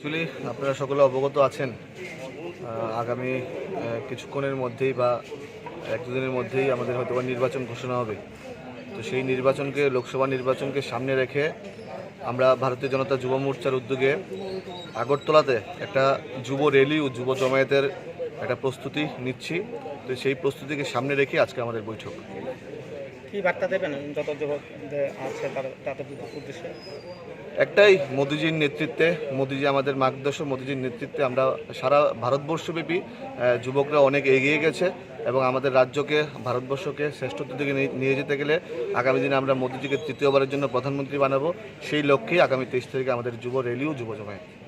Actually আপনারা সকলে অবগত আছেন আগামী কিছুক্ষণের মধ্যেই বা এক দুদিনের মধ্যেই আমাদের হয়তো নির্বাচন ঘোষণা হবে। তো সেই নির্বাচনকে, লোকসভা নির্বাচনকে সামনে রেখে আমরা ভারতীয় জনতা যুব মোর্চার উদ্যোগে আগরতলাতে একটা যুব র্যালি ও যুব জমায়েতের একটা প্রস্তুতি নিচ্ছি। তো সেই প্রস্তুতিকে সামনে রেখে আজকে আমাদের বৈঠক। কি বার্তা দেবেন যত যুবক আছে তাদের উদ্দেশ্যে? একটাই মোদিজির নেতৃত্বে, মোদিজি আমাদের মার্গদর্শক, মোদিজির নেতৃত্বে আমরা সারা ভারতবর্ষব্যাপী যুবকরা অনেক এগিয়ে গেছে এবং আমাদের রাজ্যকে, ভারতবর্ষকে শ্রেষ্ঠত্ব দিকে নিয়ে- যেতে গেলে আগামী দিনে আমরা মোদিজিকে তৃতীয়বারের জন্য প্রধানমন্ত্রী বানাবো। সেই লক্ষ্যেই আগামী তেইশ তারিখে আমাদের যুব র্যালি ও যুব জমায়েত।